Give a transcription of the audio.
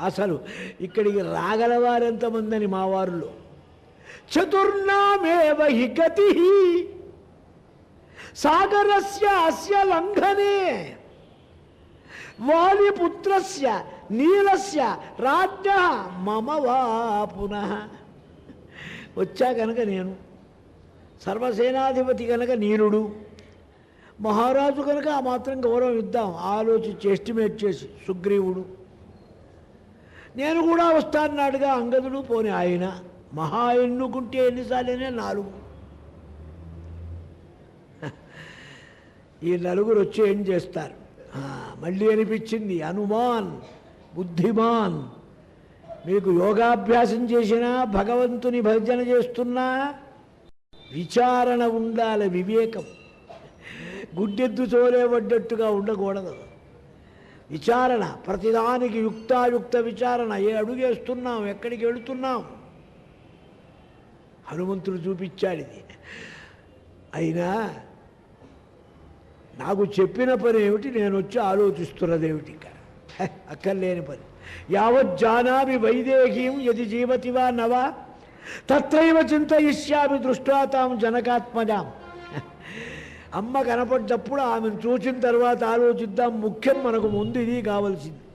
అసలు ఇక్కడికి రాగలవారెంతమందని మా వారిలో. చతుర్నామేవ గతి సాగరస్య అస్య లంఘనే. వాలిపుత్రస్య నీలస్య రాజ్ఞ మమ వా పునః. వచ్చా కనుక నేను. సర్వసేనాధిపతి కనుక నీలుడు మహారాజు కనుక ఆ మాత్రం గౌరవం ఇద్దాం. ఆలోచించి ఎస్టిమేట్ చేసి సుగ్రీవుడు. నేను కూడా వస్తాన్నాడుగా అంగదుడు పోని ఆయన. మహా ఎన్నుకుంటే ఎన్నిసార్లనే నాలుగు. ఈ నలుగురు వచ్చి ఏం చేస్తారు? మళ్ళీ అనిపించింది హనుమాన్ బుద్ధిమాన్. మీకు యోగాభ్యాసం చేసినా భగవంతుని భజన చేస్తున్నా విచారణ ఉండాలి వివేకం. గుడ్డెద్దు చోలేబడ్డట్టుగా ఉండకూడదు. విచారణ ప్రతిదానికి యుక్తాయుక్త విచారణ. ఏ అడుగేస్తున్నాం ఎక్కడికి వెళుతున్నాం? హనుమంతుడు చూపించాడు ఇది. అయినా నాకు చెప్పిన పని ఏమిటి? నేను వచ్చి ఆలోచిస్తున్నది ఏమిటి ఇంకా అక్కర్లేని పని. యావజ్జానామి వైదేహీం యది జీవతివా నవా. తత్రైవ చింతయిష్యామి దృష్ట్వా తాం జనకాత్మజాం. అమ్మ కనపడ్డప్పుడు ఆమెను చూసిన తర్వాత ఆలోచిద్దాం ముఖ్యం మనకు ముందు ఇది కావలసింది.